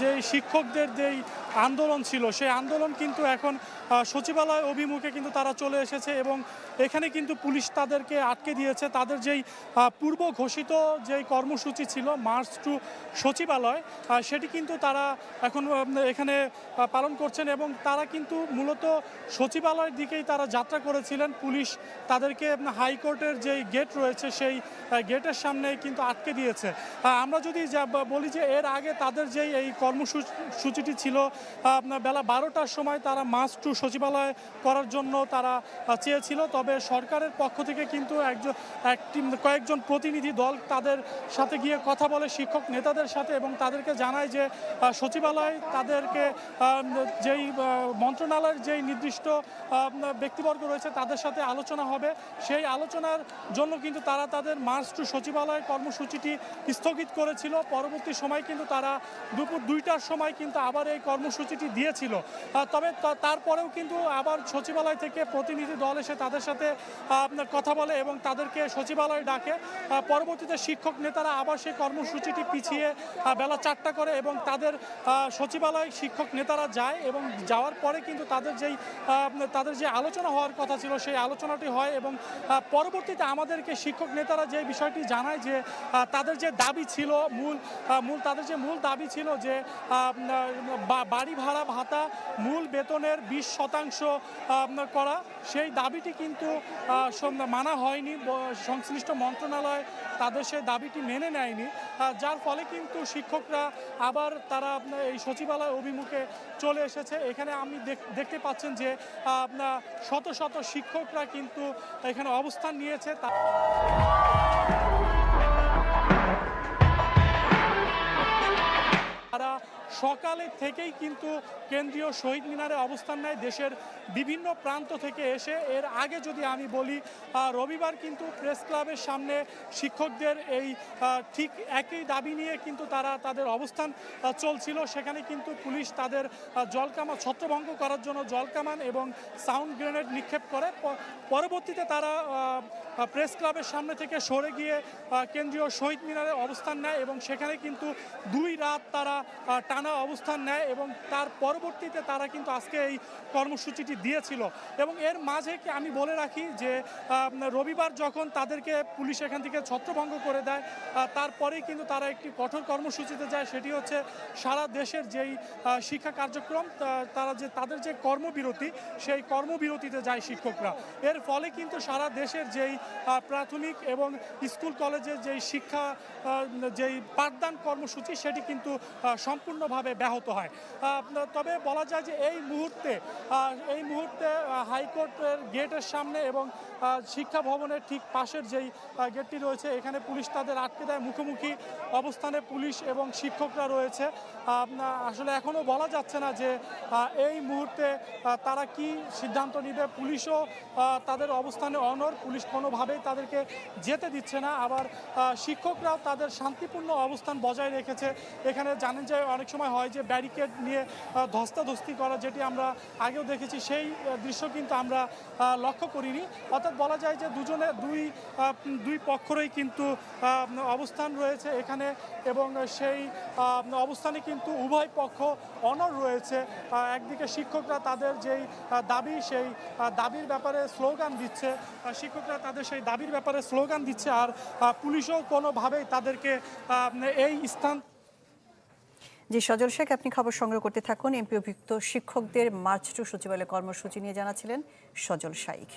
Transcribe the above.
যে শিক্ষকদের যেই আন্দোলন ছিল, সেই আন্দোলন কিন্তু এখন সচিবালয় অভিমুখে কিন্তু তারা চলে এসেছে এবং এখানে কিন্তু পুলিশ তাদেরকে আটকে দিয়েছে। তাদের যেই পূর্ব ঘোষিত যেই কর্মসূচি ছিল, মার্চ টু সচিবালয় সেটি কিন্তু তারা এখন এখানে পালন করছেন এবং তারা কিন্তু মূলত সচিবালয়ের দিকেই তারা যাত্রা করেছিলেন। পুলিশ তাদেরকে হাইকোর্টের যেই গেট রয়েছে, সেই গেটের সামনে কিন্তু আটকে দিয়েছে। আমরা যদি বলি যে এর আগে তাদের যেই এই কর্মসূচিটি ছিল আপনার বেলা বারোটার সময় তারা মাস টু সচিবালয় করার জন্য তারা চেয়েছিল। তবে সরকারের পক্ষ থেকে কিন্তু একজন, একটি, কয়েকজন প্রতিনিধি দল তাদের সাথে গিয়ে কথা বলে, শিক্ষক নেতাদের সাথে এবং তাদেরকে জানায় যে সচিবালয় তাদেরকে যেই মন্ত্রণালয়ের যেই নির্দিষ্ট ব্যক্তিবর্গ রয়েছে তাদের সাথে আলোচনা হবে। সেই আলোচনার জন্য কিন্তু তারা তাদের মার্চ টু সচিবালয় কর্মসূচিটি স্থগিত করেছিল। পরবর্তী সময় কিন্তু তারা দুপুর দুইটার সময় কিন্তু আবার এই কর্মসূচিটি দিয়েছিল। তবে তারপরেও কিন্তু আবার সচিবালয় থেকে প্রতিনিধি দল এসে তাদের সাথে আপনার কথা বলে এবং তাদেরকে সচিবালয় ডাকে। পরবর্তীতে শিক্ষক নেতারা আবার সেই কর্মসূচিটি পিছিয়ে বেলা চারটা করে এবং তাদের সচিবালয় শিক্ষক নেতারা যায় এবং যাওয়ার পরে কিন্তু তাদের যেই তাদের যে আলোচনা হওয়ার কথা ছিল সেই আলোচনাটি হয় এবং পরবর্তীতে আমাদেরকে শিক্ষক নেতারা যে বিষয়টি জানায় যে তাদের যে দাবি ছিল, মূল মূল তাদের যে মূল দাবি ছিল যে বাড়ি ভাড়া ভাতা মূল বেতনের বিশ শতাংশ করা। সেই দাবিটি কিন্তু মানা হয়নি। সংশ্লিষ্ট মন্ত্রণালয় তাদের সেই দাবিটি মেনে নেয়নি। যার ফলে কিন্তু শিক্ষকরা আবার তারা এই সচিবালয় অভিমুখে চলে এসেছে। এখানে আমি দেখ- দেখতে পাচ্ছেন যে আপনার শত শত শিক্ষকরা কিন্তু এখানে অবস্থান নিয়েছে। তা সকালে থেকেই কিন্তু কেন্দ্রীয় শহীদ মিনারে অবস্থান নেয় দেশের বিভিন্ন প্রান্ত থেকে এসে। এর আগে যদি আমি বলি রবিবার কিন্তু প্রেস ক্লাবের সামনে শিক্ষকদের এই ঠিক একই দাবি নিয়ে কিন্তু তারা তাদের অবস্থান চলছিল। সেখানে কিন্তু পুলিশ তাদের আহ, জলকামান ছত্রভঙ্গ করার জন্য জলকামান এবং সাউন্ড গ্রেনেড নিক্ষেপ করে। পরবর্তীতে তারা প্রেস ক্লাবের সামনে থেকে সরে গিয়ে কেন্দ্রীয় শহীদ মিনারে অবস্থান নেয় এবং সেখানে কিন্তু দুই রাত তারা আহ, টানা অবস্থান নেয় এবং তার পরবর্তীতে তারা কিন্তু আজকে এই কর্মসূচিটি দিয়েছিল। এবং এর মাঝে কি আমি বলে রাখি যে রবিবার যখন তাদেরকে পুলিশ এখান থেকে ছত্রভঙ্গ করে দেয় তারপরেই কিন্তু তারা একটি কঠোর কর্মসূচিতে যায়। সেটি হচ্ছে সারা দেশের যেই শিক্ষা কার্যক্রম তারা যে তাদের যে কর্মবিরতি সেই কর্মবিরতিতে যায় শিক্ষকরা। এর ফলে কিন্তু সারা দেশের যেই প্রাথমিক এবং স্কুল কলেজের যেই শিক্ষা যেই পাঠদান কর্মসূচি সেটি কিন্তু আহ, সম্পূর্ণভাবে ব্যাহত হয়। তবে বলা যায় যে এই মুহূর্তে এই মুহূর্তে হাইকোর্টের গেটের সামনে এবং শিক্ষা ভবনের ঠিক পাশের যেই গেটটি রয়েছে, এখানে পুলিশ তাদের আটকে দেয়। মুখোমুখি অবস্থানে পুলিশ এবং শিক্ষকরা রয়েছে। আসলে এখনও বলা যাচ্ছে না যে এই মুহূর্তে তারা কি সিদ্ধান্ত নিবে। পুলিশও তাদের অবস্থানে অনর পুলিশ কোনোভাবেই তাদেরকে যেতে দিচ্ছে না। আবার শিক্ষকরাও তাদের শান্তিপূর্ণ অবস্থান বজায় রেখেছে। এখানে জানেন যে অনেক সময় হয় যে ব্যারিকেড নিয়ে ধস্তাধস্তি করা যেটি আমরা আগেও দেখেছি, সেই দৃশ্য কিন্তু আমরা লক্ষ্য করিনি। অর্থাৎ বলা যায় যে দুজনে, দুই দুই পক্ষরই কিন্তু অবস্থান রয়েছে এখানে এবং সেই অবস্থানে কিন্তু উভয় পক্ষ অনর রয়েছে। একদিকে শিক্ষকরা তাদের যেই দাবি, সেই দাবির ব্যাপারে স্লোগান দিচ্ছে শিক্ষকরা তাদের সেই দাবির ব্যাপারে স্লোগান দিচ্ছে, আর পুলিশও কোনোভাবেই তাদেরকে এই স্থান জি, সজল শেখ, আপনি খবর সংগ্রহ করতে থাকুন। এমপি অভিযুক্ত শিক্ষকদের মার্চ টু সচিবালয় কর্মসূচি নিয়ে জানাছিলেন সজল শাইখ।